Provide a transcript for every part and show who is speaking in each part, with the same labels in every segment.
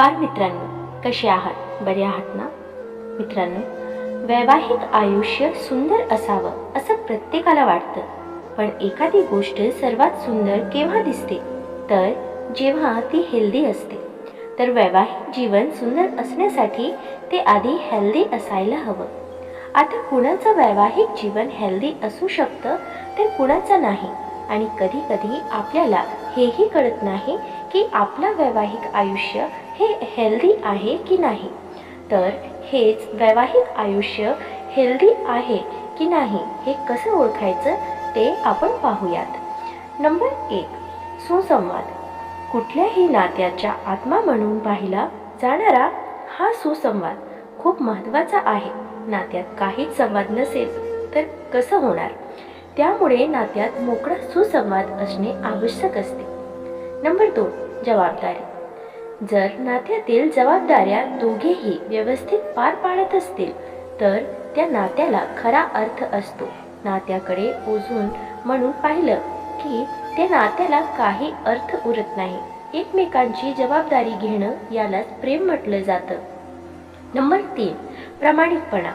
Speaker 1: नमस्कार मित्रांनो कसे आहात? बरे आहात ना? मित्रांनो वैवाहिक आयुष्य सुंदर असावं असं प्रत्येकाला वाटतं. पण एखादी गोष्ट सर्वात सुंदर केव्हा दिसते? तर जेव्हा ती हेल्दी असते. तर वैवाहिक जीवन सुंदर असण्यासाठी ते आधी हेल्दी असायला हवं. आता कुणाचं वैवाहिक जीवन हेल्दी असू शकतं तर कुणाचं नाही. आणि कधी कधी आपल्याला हेही कळत नाही की आपलं वैवाहिक आयुष्य हे हेल्दी आहे की नाही? तर हेच वैवाहिक आयुष्य हेल्दी आहे की नाही हे कसं ओळखायचं ते आपण पाहूयात. नंबर एक सुसंवाद. कुठल्याही नात्याच्या आत्मा म्हणून पाहिला जाणारा हा सुसंवाद खूप महत्त्वाचा आहे. नात्यात काहीच संवाद नसेल तर कसं होणार? त्यामुळे नात्यात मोकळा सुसंवाद असणे आवश्यक असते. नंबर दोन जबाबदारी. जर नात्यातील जबाबदाऱ्या दोघेही व्यवस्थित पार पाडत असतील तर त्या नात्याला खरा अर्थ असतो. नात्याकडे ओझून म्हणून पाहिलं की त्या नात्याला काही अर्थ उरत नाही. एकमेकांची जबाबदारी घेणं यालाच प्रेम म्हटलं जातं. नंबर तीन प्रामाणिकपणा.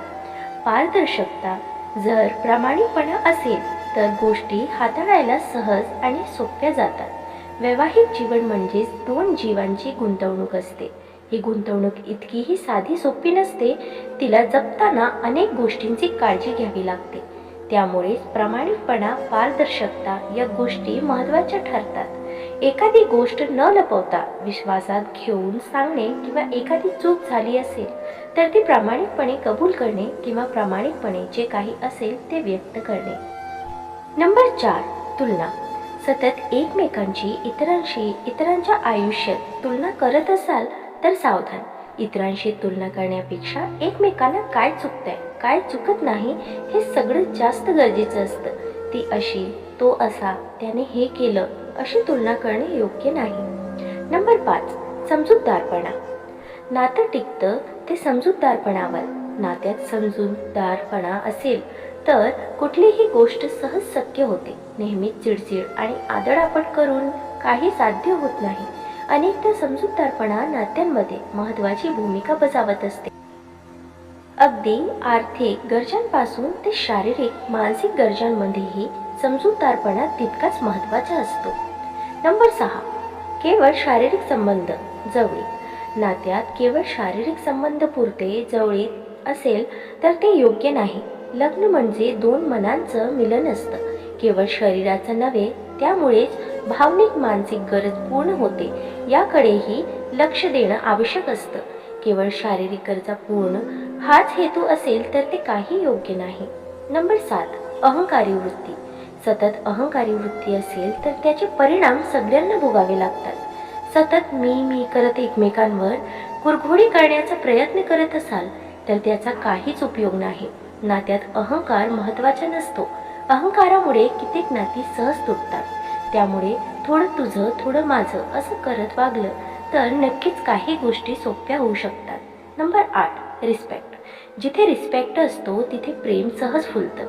Speaker 1: पारदर्शकता. जर प्रामाणिकपणा असेल तर गोष्टी हाताळायला सहज आणि सोप्या जातात. वैवाहिक जीवन म्हणजेच दोन जीवांची गुंतवणूक असते. ही गुंतवणूक इतकीही साधी सोपी नसते तिला जपताना अनेक गोष्टींची काळजी घ्यावी लागते. त्यामुळेच प्रामाणिकपणा पारदर्शकता या गोष्टी महत्त्वाच्या ठरतात. एखादी गोष्ट न लपवता विश्वासात घेऊन सांगणे किंवा एखादी चूक झाली असेल तर ती प्रामाणिकपणे कबूल करणे किंवा प्रामाणिकपणे जे काही असेल ते व्यक्त करणे. नंबर चार तुलना. सतत एकमेकांची इतरांशी इतरांच्या आयुष्यात तुलना करत असाल तर सावधान. इतरांशी तुलना करण्यापेक्षा एकमेकांना काय चुकतंय काय चुकत नाही हे सगळं जास्त गरजेचं असतं. ती अशी तो असा त्याने हे केलं अशी तुलना करणे योग्य नाही. नंबर पाच समजूतदारपणा. नातं टिकतं ते समजूतदारपणावर. नात्यात समजूतदारपणा असेल तर कुठलीही गोष्ट सहज शक्य होते. नेहमीच चिडचिड आणि आदळापट करून काही साध्य होत नाही. अनेकदा समजूतदारपणा नात्यांमध्ये महत्त्वाची भूमिका बजावत असते. अगदी आर्थिक गरजांपासून ते शारीरिक मानसिक गरजांमध्येही समजूतदारपणा तितकाच महत्त्वाचा असतो. नंबर सहा. केवळ शारीरिक संबंध. जवळीक. नात्यात केवळ शारीरिक संबंध पुरते जवळीक असेल तर ते योग्य नाही. लग्न म्हणजे दोन मनांचं मिलन असतं. केवळ शरीराचं नव्हे त्यामुळेच भावनिक मानसिक गरज पूर्ण होते. याकडेही लक्ष देणं आवश्यक असतं. केवळ शारीरिक गरजा पूर्ण हाच हेतू असेल तर ते काही योग्य नाही. नंबर सात अहंकारी वृत्ती. सतत अहंकारी वृत्ती असेल तर त्याचे परिणाम सगळ्यांना भोगावे लागतात. सतत मी मी करत एकमेकांवर कुरघोडी करण्याचा प्रयत्न करत असाल तर त्याचा काहीच उपयोग नाही. नात्यात अहंकार महत्त्वाचा नसतो. अहंकारामुळे कित्येक नाती सहज तुटतात. त्यामुळे थोडं तुझं थोडं माझं असं करत वागलं तर नक्कीच काही गोष्टी सोप्या होऊ शकतात. नंबर आठ रिस्पेक्ट जिथे रिस्पेक्ट असतो तिथे प्रेम सहज फुलतं.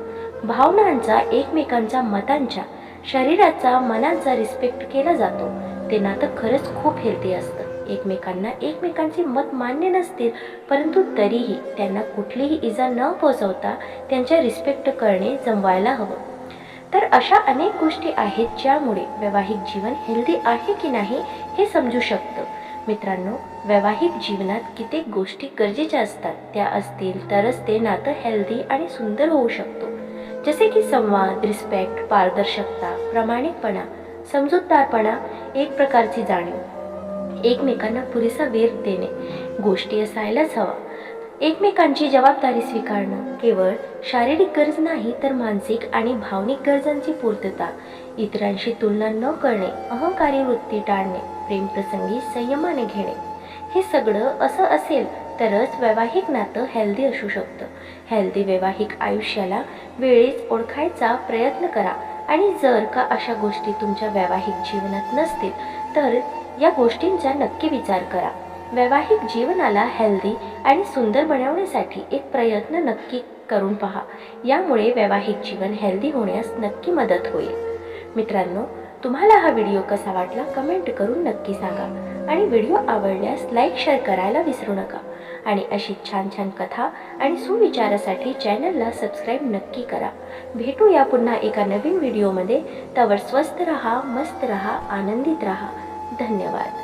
Speaker 1: भावनांचा एकमेकांच्या मतांच्या शरीराचा मनाचा रिस्पेक्ट केला जातो. ते नातं खरंच खूप हेल्दी असतं. एकमेकांना एकमेकांचे मत मान्य नसतील परंतु तरीही त्यांना कुठलीही इजा न पोचवता त्यांच्या रिस्पेक्ट करणे जमवायला हवं. तर अशा अनेक गोष्टी आहेत ज्यामुळे वैवाहिक जीवन हेल्दी आहे की नाही हे समजू शकतं. मित्रांनो वैवाहिक जीवनात कित्येक गोष्टी गरजेच्या असतात. त्या असतील तरच ते नातं हेल्दी आणि सुंदर होऊ शकतो. जसे की संवाद रिस्पेक्ट पारदर्शकता प्रामाणिकपणा समजूतदारपणा एक प्रकारची जाणीव. एकमेकांना पुरेसा वेळ देणे. गोष्टी असायलाच हवा. एकमेकांची जबाबदारी स्वीकारणं केवळ शारीरिक गरज नाही तर मानसिक आणि भावनिक गरजांची पूर्तता. इतरांशी तुलना न करणे अहंकारी वृत्ती टाळणे प्रेमप्रसंगी संयमाने घेणे. हे सगळं असं असेल तरच वैवाहिक नातं हेल्दी असू शकतं. हेल्दी वैवाहिक आयुष्याला वेळेस ओळखायचा प्रयत्न करा. आणि जर का अशा गोष्टी तुमच्या वैवाहिक जीवनात नसतील तर या गोष्टींचा नक्की विचार करा. वैवाहिक जीवनाला हेल्दी आणि सुंदर बनवण्यासाठी एक प्रयत्न नक्की करून पहा. यामुळे वैवाहिक जीवन हेल्दी होण्यास नक्की मदत होईल. मित्रांनो तुम्हाला हा व्हिडिओ कसा वाटला कमेंट करून नक्की सांगा. आणि व्हिडिओ आवडल्यास लाईक शेअर करायला विसरू नका. आणि अशी छान छान कथा आणि सुविचारासाठी चॅनलला सबस्क्राईब नक्की करा. भेटूया पुन्हा एका नवीन व्हिडिओमध्ये तवर स्वस्त रहा मस्त रहा आनंदित रहा. धन्यवाद.